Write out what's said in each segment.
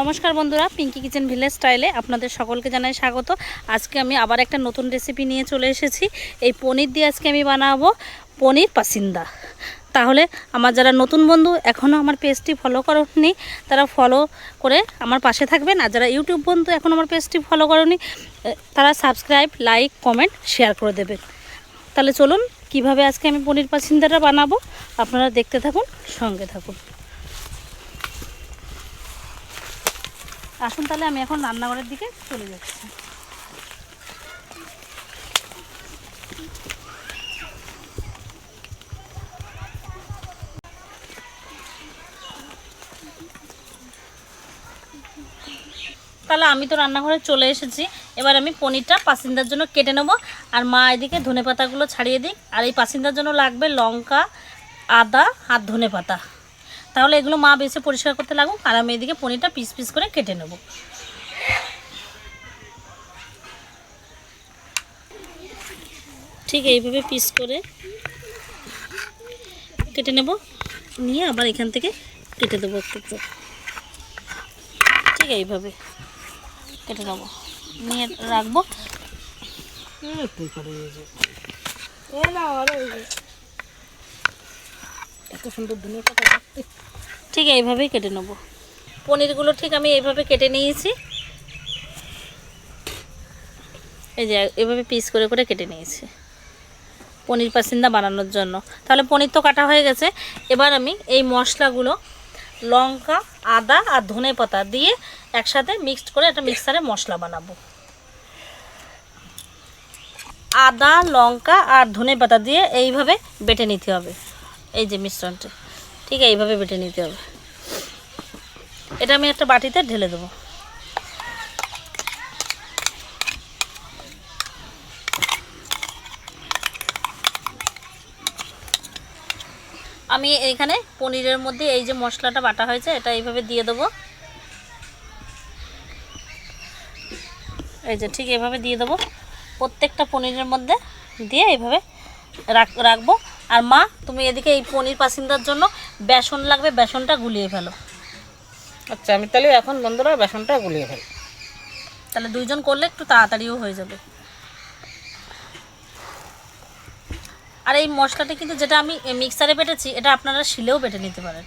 নমস্কার বন্ধুরা Pinki kitchen village স্টাইলে আপনাদের সকলকে জানাই স্বাগত। আজকে আমি আবার একটা নতুন রেসিপি নিয়ে চলে এসেছি। এই পনির দিয়ে আজকে আমি বানাবো পনির পাসিন্দা। তাহলে আমার যারা নতুন বন্ধু এখনও আমার পেজটি ফলো করনি, তারা ফলো করে আমার পাশে থাকবেন। আর যারা ইউটিউব বন্ধু, এখন আমার পেজটি ফলো করনি তারা সাবস্ক্রাইব লাইক কমেন্ট শেয়ার করে দেবেন। তাহলে চলুন, কীভাবে আজকে আমি পনির পাসিন্দাটা বানাবো? আপনারা দেখতে থাকুন, সঙ্গে থাকুন। আসুন তাহলে আমি এখন রান্নাঘরের দিকে চলে যাচ্ছি। তাহলে আমি তো রান্নাঘরে চলে এসেছি। এবার আমি পনিরটা পাসিন্দার জন্য কেটে নেব। আর মা এদিকে ধনে পাতাগুলো ছাড়িয়ে দিক। আর এই পাসিন্দার জন্য লাগবে লঙ্কা, আদা আর ধনে পাতা তাহলে এগুলো মা বেছে পরিষ্কার করতে লাগুক আর আমি এদিকে পনিরটা পিস পিস করে কেটে নেব। ঠিক এইভাবে পিস করে কেটে নেব। নিয়ে আবার এখান থেকে কেটে দেবো একটু একটু। ঠিক এইভাবে কেটে নেব। নিয়ে রাখব। এত সুন্দর ঠিক এইভাবেই কেটে নেব। পনিরগুলো ঠিক আমি এইভাবে কেটে নিয়েছি। এই যে এভাবে পিস করে করে কেটে নিয়েছি। পনির পাসিন্দা বানানোর জন্য। তাহলে পনির তো কাটা হয়ে গেছে। এবার আমি এই মশলাগুলো লঙ্কা, আদা আর ধনে পাতা দিয়ে একসাথে মিক্সড করে একটা মিক্সারে মশলা বানাবো। আদা, লঙ্কা আর ধনে পাতা দিয়ে এইভাবে বেটে নিতে হবে। এই যে মিশ্রণটা। ঠিক এইভাবে বেটে নিতে হবে। এটা আমি একটা বাটিতে ঢেলে দেবো। আমি এইখানে পনিরের মধ্যে এই যে মশলাটা বাটা হয়েছে, এটা এইভাবে দিয়ে দেবো। এই যে ঠিক এইভাবে দিয়ে দেবো। প্রত্যেকটা পনিরের মধ্যে দিয়ে এইভাবে রাখ, রাখব। আর মা তুমি এদিকে এই পনির পাসিন্দার জন্য বেসন লাগবে বেসনটা গুলিয়ে ফেলো। আচ্ছা আমি তাহলে এখন বন্ধুরা বেসনটা গুলিয়ে ফেলি। তাহলে দুইজন করলে একটু তাড়াতাড়িও হয়ে যাবে। আর এই মশলাটা কিন্তু যেটা আমি মিক্সারে বেটেছি এটা আপনারা শিলেও বেটে নিতে পারেন।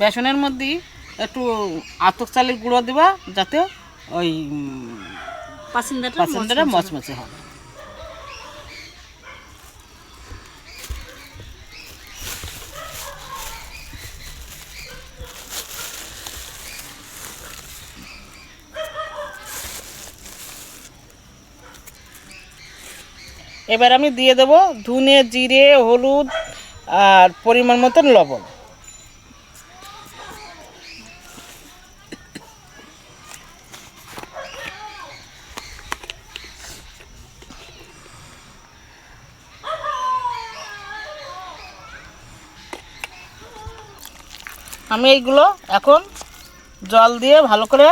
বেসনের মধ্যে একটু আতক চালের গুঁড়ো দিবা যাতে ওই পাসিন্দাটা মচমচে হবে। এবার আমি দিয়ে দেব ধুনে, জিরে, হলুদ আর পরিমাণ মতন লবণ। আমি এইগুলো এখন জল দিয়ে ভালো করে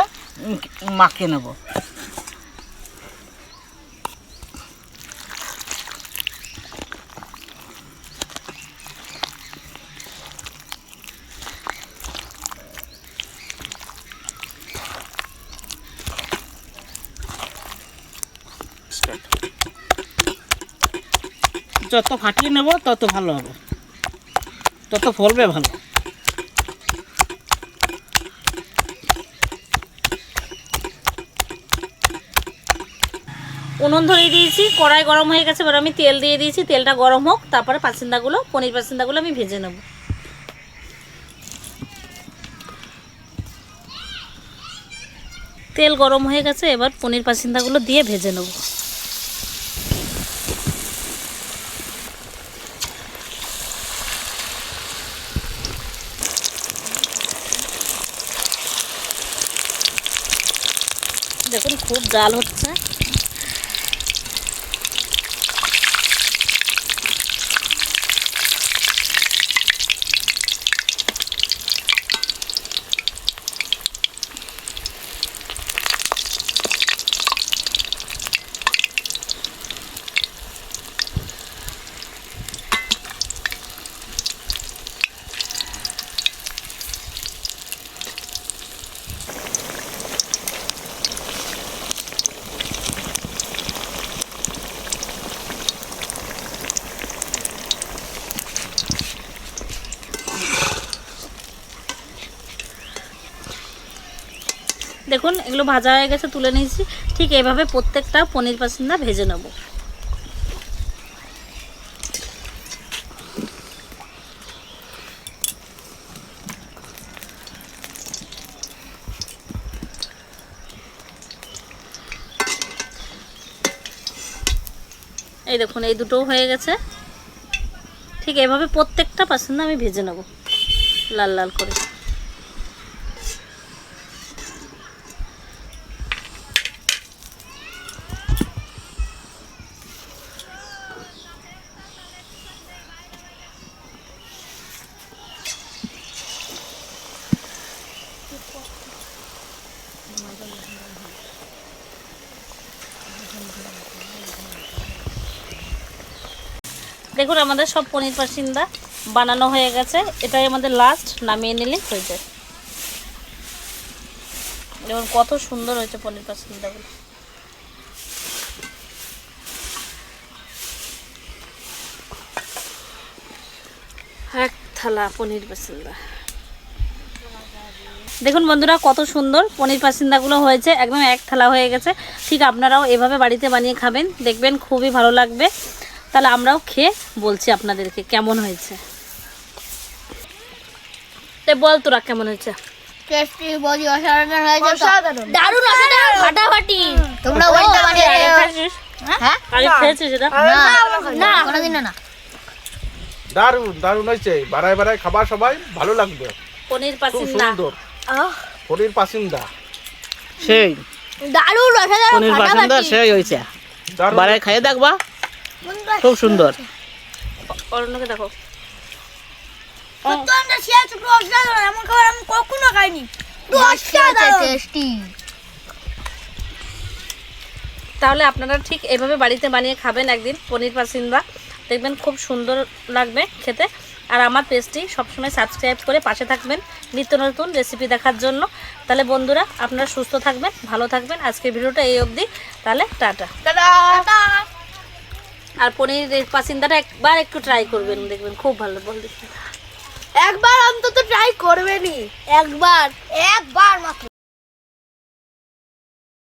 মাখিয়ে নেব। যত ফাটিয়ে নেব, তত ভালো হবে। তত ফলবে ভালো। উনুন ধরিয়ে দিয়েছি, কড়াই গরম হয়ে গেছে, এবার আমি তেল দিয়ে দিয়েছি, তেলটা গরম হোক, তারপরে পাসিন্দাগুলো পনির পাসিন্দাগুলো আমি ভেজে নেব। তেল গরম হয়ে গেছে, এবার পনির পাসিন্দাগুলো দিয়ে ভেজে নেব। দেখুন খুব জাল হচ্ছে। দেখুন, এগুলো ভাজা হয়ে গেছে, তুলে নিয়েছি। ঠিক এভাবে প্রত্যেকটা পনির পাসিন্দা ভেজে নেব। এই দেখুন, এই দুটোও হয়ে গেছে। ঠিক এভাবে প্রত্যেকটা পাসিন্দা আমি ভেজে নেব, লাল লাল করে। দেখুন, আমাদের সব পনির পাসিন্দা বানানো হয়ে গেছে। এটাই আমাদের লাস্ট নামিয়ে নিলে হয়ে যায়। দেখুন, কত সুন্দর হয়েছে পনির পাসিন্দাগুলো এক থালা পনির পাসিন্দা দেখুন বন্ধুরা, কত সুন্দর পনির পাসিন্দাগুলো হয়েছে। একদম এক থালা হয়ে গেছে। ঠিক আপনারাও এভাবে বাড়িতে বানিয়ে খাবেন। দেখবেন খুবই ভালো লাগবে। তাহলে আমরাও খেয়ে বলছি আপনাদেরকে কেমন হয়েছে। তে বল তোরা কেমন হয়েছে? হ্যাঁ? না। দারুণ দারুণ হয়েছে। বাড়ায় বাড়ায় খাবার সবাই ভালো লাগবে। পনির পাসিন্দা। পনির পাসিন্দা। সেই। দারুণ পনির পাসিন্দা সেই হয়েছে। দারুণ বাড়ায় খাইয়ে দেখবা। খুব সুন্দর। অরণ্যকে দেখো। প্রচণ্ড শিয়াল ছোট অসাধারণ এমন খাবার আমি কখনো খাইনি। তাহলে আপনারা ঠিক এভাবে বাড়িতে বানিয়ে খাবেন একদিন পনির পাসিন্দা দেখবেন খুব সুন্দর লাগবে খেতে। আর আমার পেজটি সবসময় সাবস্ক্রাইব করে পাশে থাকবেন নিত্য নতুন রেসিপি দেখার জন্য। তাহলে বন্ধুরা আপনারা সুস্থ থাকবেন ভালো থাকবেন। আজকের ভিডিওটা এই অবধি। তাহলে টাটা। আর পনির পাসিন্দাটা একবার একটু ট্রাই করবেন দেখবেন খুব ভালো বল একবার অন্তত ট্রাই করবেনি একবার। একবার মাত্র।